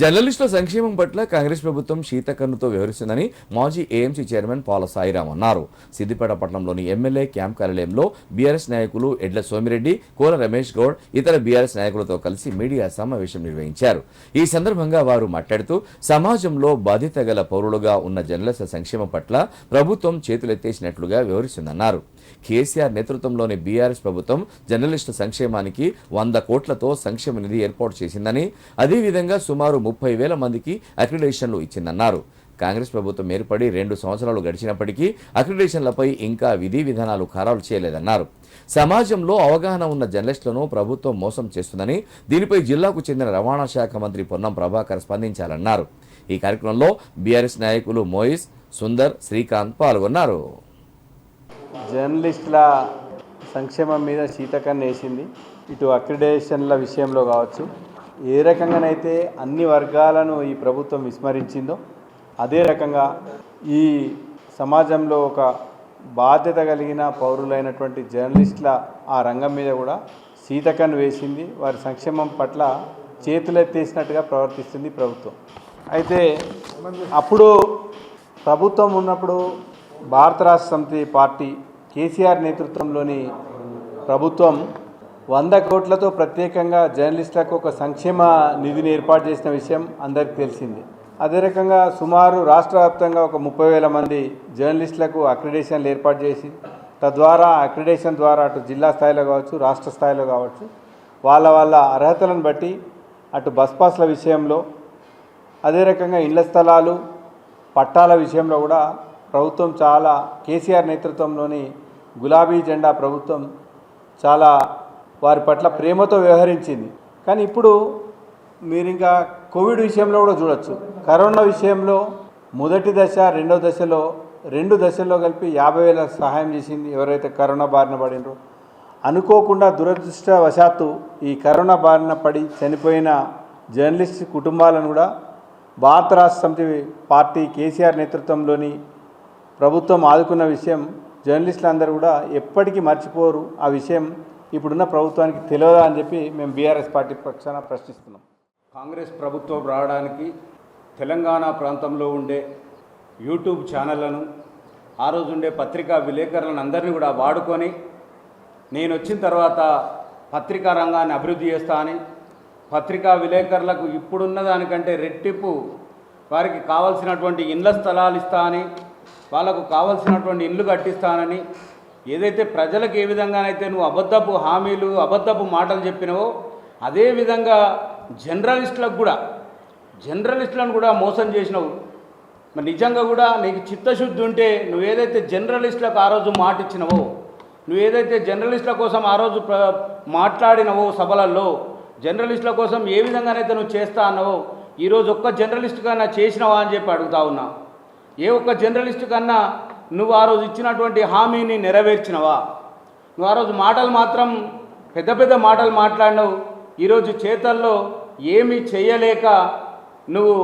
జర్నలిస్టుల సంక్షేమం పట్ల కాంగ్రెస్ ప్రభుత్వం శీతకన్నుతో వ్యవహరిస్తుందని మాజీ ఏఎంసీ చైర్మన్ పాల సాయిరాం అన్నారు. సిద్దిపేట పట్టణంలోని ఎమ్మెల్యే క్యాంప్ కార్యాలయంలో బీఆర్ఎస్ నాయకులు ఎడ్ల సోమిరెడ్డి కోల రమేష్ గౌడ్ ఇతర బీఆర్ఎస్ నాయకులతో కలిసి మీడియా సమావేశం నిర్వహించారు. ఈ సందర్భంగా వారు మాట్లాడుతూ సమాజంలో బాధ్యత గల పౌరులుగా ఉన్న జర్నలిస్టుల సంక్షేమం పట్ల ప్రభుత్వం చేతులెత్తేసినట్లుగా వివరిస్తుందన్నారు కేసీఆర్ నేతృత్వంలోని బీఆర్ఎస్ ప్రభుత్వం జర్నలిస్టు సంక్షేమానికి వంద కోట్లతో సంక్షేమ నిధి ఏర్పాటు చేసిందని అదేవిధంగా సుమారు ముప్పై వేల మందికి అక్రిడేషన్లు ఇచ్చిందన్నారు. కాంగ్రెస్ ప్రభుత్వం ఏర్పడి రెండు సంవత్సరాలు గడిచినప్పటికీ అక్రిడేషన్లపై ఇంకా విధి విధానాలు ఖరారు చేయలేదన్నారు. సమాజంలో అవగాహన ఉన్న జర్నలిస్టులను ప్రభుత్వం మోసం చేస్తుందని దీనిపై జిల్లాకు చెందిన రవాణా శాఖ మంత్రి పొన్నం ప్రభాకర్ స్పందించాలన్నారు. ఈ కార్యక్రమంలో బీఆర్ఎస్ నాయకులు మోయిస్ సుందర్ శ్రీకాంత్ పాల్గొన్నారు. జర్నలిస్టుల సంక్షేమం మీద శీతకన్ను వేసింది. ఇటు అక్రిడేషన్ల విషయంలో కావచ్చు. ఏ రకంగానైతే అన్ని వర్గాలను ఈ ప్రభుత్వం విస్మరించిందో అదే రకంగా ఈ సమాజంలో ఒక బాధ్యత కలిగిన పౌరులైనటువంటి జర్నలిస్టుల ఆ రంగం మీద కూడా శీతకన్ను వేసింది. వారి సంక్షేమం పట్ల చేతులెత్తేసినట్టుగా ప్రవర్తిస్తుంది ప్రభుత్వం. అయితే అప్పుడు ప్రభుత్వం ఉన్నప్పుడు భారత రాష్ట్ర సమితి పార్టీ కేసీఆర్ నేతృత్వంలోని ప్రభుత్వం వంద కోట్లతో ప్రత్యేకంగా జర్నలిస్టులకు ఒక సంక్షేమ నిధిని ఏర్పాటు చేసిన విషయం అందరికీ తెలిసింది. అదే రకంగా సుమారు రాష్ట్ర వ్యాప్తంగా ఒక ముప్పై వేల మంది జర్నలిస్టులకు అక్రిడేషన్లు ఏర్పాటు చేసి తద్వారా అక్రిడేషన్ ద్వారా అటు జిల్లా స్థాయిలో కావచ్చు రాష్ట్ర స్థాయిలో కావచ్చు వాళ్ళ వాళ్ళ అర్హతలను బట్టి అటు బస్ పాస్ల విషయంలో అదే రకంగా ఇళ్ళ స్థలాలు పట్టాల విషయంలో కూడా ప్రభుత్వం చాలా కేసీఆర్ నేతృత్వంలోని గులాబీ జెండా ప్రభుత్వం చాలా వారి పట్ల ప్రేమతో వ్యవహరించింది. కానీ ఇప్పుడు మీరు ఇంకా కోవిడ్ విషయంలో కూడా చూడొచ్చు. కరోనా విషయంలో మొదటి దశ రెండో దశలో రెండు దశల్లో కలిపి యాభై వేల సహాయం చేసింది ఎవరైతే కరోనా బారిన పడినరో. అనుకోకుండా దురదృష్టవశాత్తు ఈ కరోనా బారిన పడి చనిపోయిన జర్నలిస్ట్ కుటుంబాలను కూడా భారత రాష్ట్ర సమితి పార్టీ కేసీఆర్ నేతృత్వంలోని ప్రభుత్వం ఆదుకున్న విషయం జర్నలిస్టులందరూ కూడా ఎప్పటికీ మర్చిపోరు. ఆ విషయం ఇప్పుడున్న ప్రభుత్వానికి తెలియదా అని చెప్పి మేము బీఆర్ఎస్ పార్టీ పక్షాన ప్రశ్నిస్తున్నాం. కాంగ్రెస్ ప్రభుత్వం రావడానికి తెలంగాణ ప్రాంతంలో ఉండే యూట్యూబ్ ఛానళ్ళను ఆ రోజు ఉండే పత్రికా విలేకరులను అందరినీ కూడా వాడుకొని నేను వచ్చిన తర్వాత పత్రికా రంగాన్ని అభివృద్ధి చేస్తా అని పత్రికా విలేకరులకు ఇప్పుడున్న దానికంటే రెట్టింపు వారికి కావలసినటువంటి ఇండ్ల స్థలాలు ఇస్తా అని వాళ్ళకు కావలసినటువంటి ఇండ్లు కట్టిస్తానని ఏదైతే ప్రజలకు ఏ విధంగానైతే నువ్వు అబద్ధపు హామీలు అబద్ధపు మాటలు చెప్పినావో అదేవిధంగా జర్నలిస్టులకు కూడా జర్నలిస్టులను కూడా మోసం చేసినావు. మరి నిజంగా కూడా నీకు చిత్తశుద్ధి ఉంటే నువ్వు ఏదైతే జర్నలిస్టులకు ఆ రోజు మాట ఇచ్చినవో నువ్వు ఏదైతే జర్నలిస్టుల కోసం ఆ రోజు మాట్లాడినవో సభలలో జర్నలిస్టుల కోసం ఏ విధంగానైతే నువ్వు చేస్తా అన్నవో ఈరోజు ఒక్క జర్నలిస్ట్గా నా చేసినవా అని చెప్పి అడుగుతా ఉన్నా. ఏ ఒక్క జర్నలిస్ట్ కన్నా నువ్వు ఆ రోజు ఇచ్చినటువంటి హామీని నెరవేర్చినవా? నువ్వు ఆ రోజు మాటలు మాత్రం పెద్ద పెద్ద మాటలు మాట్లాడినావు. ఈరోజు చేతల్లో ఏమీ చేయలేక నువ్వు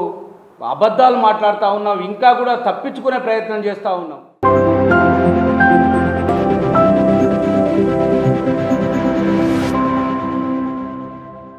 అబద్ధాలు మాట్లాడుతూ ఉన్నావు. ఇంకా కూడా తప్పించుకునే ప్రయత్నం చేస్తూ ఉన్నావు.